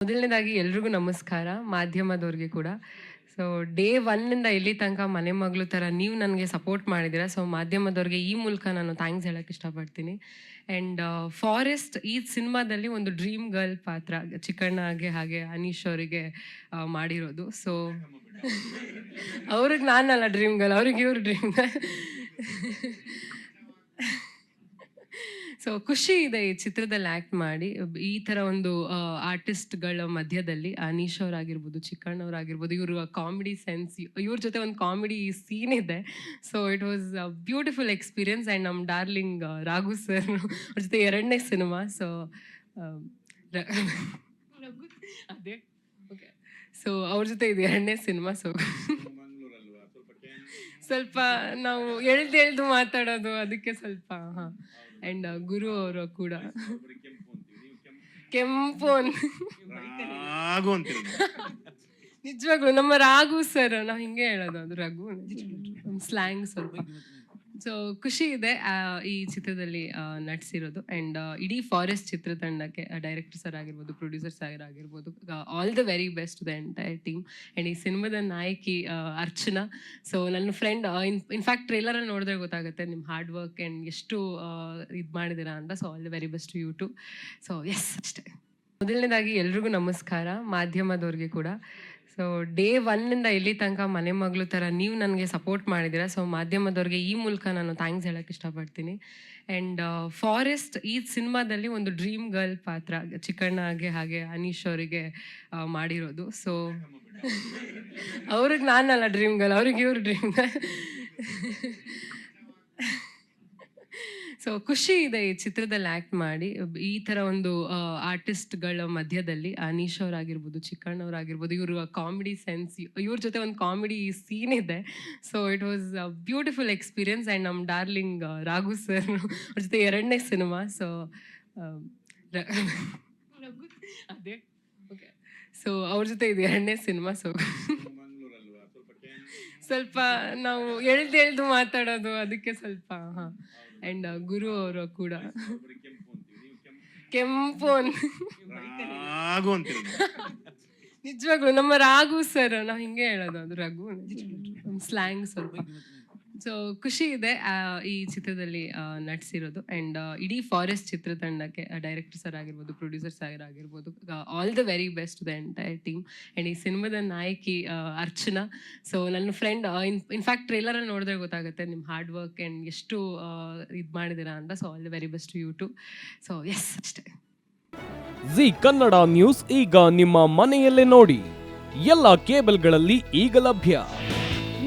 ಮೊದಲನೇದಾಗಿ ಎಲ್ರಿಗೂ ನಮಸ್ಕಾರ ಮಾಧ್ಯಮದವ್ರಿಗೆ ಕೂಡ. ಸೊ ಡೇ ಒನ್ನಿಂದ ಇಲ್ಲಿ ತನಕ ಮನೆ ಮಗಳು ಥರ ನೀವು ನನಗೆ ಸಪೋರ್ಟ್ ಮಾಡಿದ್ದೀರಾ. ಸೊ ಮಾಧ್ಯಮದವ್ರಿಗೆ ಈ ಮೂಲಕ ನಾನು ಥ್ಯಾಂಕ್ಸ್ ಹೇಳಕ್ಕೆ ಇಷ್ಟಪಡ್ತೀನಿ. ಆ್ಯಂಡ್ ಫಾರೆಸ್ಟ್ ಈ ಸಿನಿಮಾದಲ್ಲಿ ಒಂದು ಡ್ರೀಮ್ ಗರ್ಲ್ ಪಾತ್ರ ಚಿಕ್ಕಣ್ಣಗೆ ಹಾಗೆ ಅನೀಶ್ ಅವರಿಗೆ ಮಾಡಿರೋದು. ಸೊ ಅವ್ರಿಗೆ ನಾನಲ್ಲ ಡ್ರೀಮ್ ಗರ್ಲ್ ಅವ್ರಿಗೆ ಇವ್ರು ಡ್ರೀಮ್ ಗರ್ಲ್ ಸೊ ಖುಷಿ ಇದೆ ಈ ಚಿತ್ರದಲ್ಲಿ ಆ್ಯಕ್ಟ್ ಮಾಡಿ. ಈ ಥರ ಒಂದು ಆರ್ಟಿಸ್ಟ್ಗಳ ಮಧ್ಯದಲ್ಲಿ ಅನೀಶ್ ಅವರಾಗಿರ್ಬೋದು ಚಿಕ್ಕಣ್ಣವರಾಗಿರ್ಬೋದು ಇವರು ಕಾಮಿಡಿ ಸೆನ್ಸ್ ಇವ್ರ ಜೊತೆ ಒಂದು ಕಾಮಿಡಿ ಸೀನ್ ಇದೆ. So it was beautiful experience and ನಮ್ಮ ಡಾರ್ಲಿಂಗ್ ರಾಘು ಸರ್ ಅವ್ರ ಜೊತೆ ಎರಡನೇ ಸಿನಿಮಾ ಸೊ ಅದೇ. ಓಕೆ ಸೊ ಅವ್ರ ಜೊತೆ ಇದು ಎರಡನೇ ಸಿನಿಮಾ ಸೊ ಸ್ವಲ್ಪ ನಾವು ಎಳ್ದು ಎಳ್ದು ಮಾತಾಡೋದು ಅದಕ್ಕೆ ಸ್ವಲ್ಪ ಹಾಂ. ಆ್ಯಂಡ್ ಗುರು ಅವರು ಕೂಡ. ಕೆಂಪು ಅಂತ ಆಗು ಅಂತೀರ. ನಿಜವಾಗ್ಲು ನಮ್ಮ ರಾಘು ಸರ್ ನಾವು ಹಿಂಗೆ ಹೇಳೋದು ಅದು ರಘು ಸ್ಲ್ಯಾಂಗ್ ಸ್ವಲ್ಪ. ಸೊ ಖುಷಿ ಇದೆ ಈ ಚಿತ್ರದಲ್ಲಿ ನಟಿಸಿರೋದು ಅಂಡ್ ಇಡೀ ಫಾರೆಸ್ಟ್ ಚಿತ್ರತಂಡಕ್ಕೆ ಡೈರೆಕ್ಟರ್ ಸರ್ ಆಗಿರ್ಬೋದು ಪ್ರೊಡ್ಯೂಸರ್ ಸರ್ ಆಗಿರ್ಬೋದು all the very best the entire team and ಈ ಸಿನಿಮಾದ ನಾಯಕಿ ಅರ್ಚನಾ. ಸೊ ನನ್ನ ಫ್ರೆಂಡ್ ಇನ್ ಇನ್ಫ್ಯಾಕ್ಟ್ ಟ್ರೇಲರಲ್ಲಿ ನೋಡಿದ್ರೆ ಗೊತ್ತಾಗುತ್ತೆ ನಿಮ್ಮ ಹಾರ್ಡ್ ವರ್ಕ್ ಆ್ಯಂಡ್ ಎಷ್ಟು ಇದು ಮಾಡಿದ್ದೀರಾ ಅಂತ. So all the very best you too so yes ಅಷ್ಟೇ. ಮೊದಲನೇದಾಗಿ ಎಲ್ರಿಗೂ ನಮಸ್ಕಾರ. ಮಾಧ್ಯಮದವ್ರಿಗೆ ಕೂಡ. ಸೊ ಡೇ ಒನ್ನಿಂದ ಇಲ್ಲಿ ತನಕ ಮನೆ ಮಗಳು ಥರ ನೀವು ನನಗೆ ಸಪೋರ್ಟ್ ಮಾಡಿದ್ದೀರಾ. ಸೊ ಮಾಧ್ಯಮದವ್ರಿಗೆ ಈ ಮೂಲಕ ನಾನು ಥ್ಯಾಂಕ್ಸ್ ಹೇಳಕ್ಕೆ ಇಷ್ಟಪಡ್ತೀನಿ. ಆ್ಯಂಡ್ ಫಾರೆಸ್ಟ್ ಈ ಸಿನಿಮಾದಲ್ಲಿ ಒಂದು ಡ್ರೀಮ್ ಗರ್ಲ್ ಪಾತ್ರ ಚಿಕ್ಕಣ್ಣಗೆ ಹಾಗೆ ಅನೀಶ್ ಅವರಿಗೆ ಮಾಡಿರೋದು. ಸೊ ಅವ್ರಿಗೆ ನಾನಲ್ಲ ಡ್ರೀಮ್ ಗರ್ಲ್ ಅವ್ರಿಗೆ ಇವ್ರು ಡ್ರೀಮ್ ಗರ್ಲ್ ಸೊ ಖುಷಿ ಇದೆ ಈ ಚಿತ್ರದಲ್ಲಿ ಆ್ಯಕ್ಟ್ ಮಾಡಿ. ಈ ಥರ ಒಂದು ಆರ್ಟಿಸ್ಟ್ಗಳ ಮಧ್ಯದಲ್ಲಿ ಅನೀಶ್ ಅವರಾಗಿರ್ಬೋದು ಚಿಕ್ಕಣ್ಣವರಾಗಿರ್ಬೋದು ಇವರು ಕಾಮಿಡಿ ಸೆನ್ಸ್ ಇವ್ರ ಜೊತೆ ಒಂದು ಕಾಮಿಡಿ ಸೀನ್ ಇದೆ. So it was beautiful experience and ನಮ್ಮ ಡಾರ್ಲಿಂಗ್ ರಾಘು ಸರ್ ಅವ್ರ ಜೊತೆ ಎರಡನೇ ಸಿನಿಮಾ ಸೊ ಅದೇ. ಓಕೆ ಸೊ ಅವ್ರ ಜೊತೆ ಇದು ಎರಡನೇ ಸಿನಿಮಾ ಸೊ ಸ್ವಲ್ಪ ನಾವು ಎಳ್ದು ಎಳ್ದು ಮಾತಾಡೋದು ಅದಕ್ಕೆ ಸ್ವಲ್ಪ ಹಾಂ. ಆ್ಯಂಡ್ ಗುರು ಅವರು ಕೂಡ. ಕೆಂಪು ಅಂತ ಆಗು ಅಂತೀರ ನಿಜವಾಗ್ಲು ನಮ್ಮ ರಾಘು ಸರ್ ನಾವು ಹಿಂಗೆ ಹೇಳೋದು ಅದು ರಘು ಸ್ಲ್ಯಾಂಗ್ ಸ್ವಲ್ಪ. ಸೊ ಖುಷಿ ಇದೆ ಈ ಚಿತ್ರದಲ್ಲಿ ನಟಿಸಿರೋದು ಆ್ಯಂಡ್ ಇಡೀ ಫಾರೆಸ್ಟ್ ಚಿತ್ರತಂಡಕ್ಕೆ ಡೈರೆಕ್ಟರ್ ಸರ್ ಆಗಿರ್ಬೋದು ಪ್ರೊಡ್ಯೂಸರ್ ಸರ್ ಆಗಿರ್ಬೋದು all the very best the entire team and ಈ ಸಿನಿಮಾದ ನಾಯಕಿ ಅರ್ಚನಾ. ಸೊ ನನ್ನ ಫ್ರೆಂಡ್ ಇನ್ ಇನ್ಫ್ಯಾಕ್ಟ್ ಟ್ರೇಲರಲ್ಲಿ ನೋಡಿದ್ರೆ ಗೊತ್ತಾಗುತ್ತೆ ನಿಮ್ಮ ಹಾರ್ಡ್ ವರ್ಕ್ ಆ್ಯಂಡ್ ಎಷ್ಟು ಇದು ಮಾಡಿದ್ದೀರಾ ಅಂತ. So all the very best you too so yes ಅಷ್ಟೇ. ಜಿ ಕನ್ನಡ ನ್ಯೂಸ್ ಈಗ ನಿಮ್ಮ ಮನೆಯಲ್ಲೇ ನೋಡಿ. ಎಲ್ಲ ಕೇಬಲ್ಗಳಲ್ಲಿ ಈಗ ಲಭ್ಯ.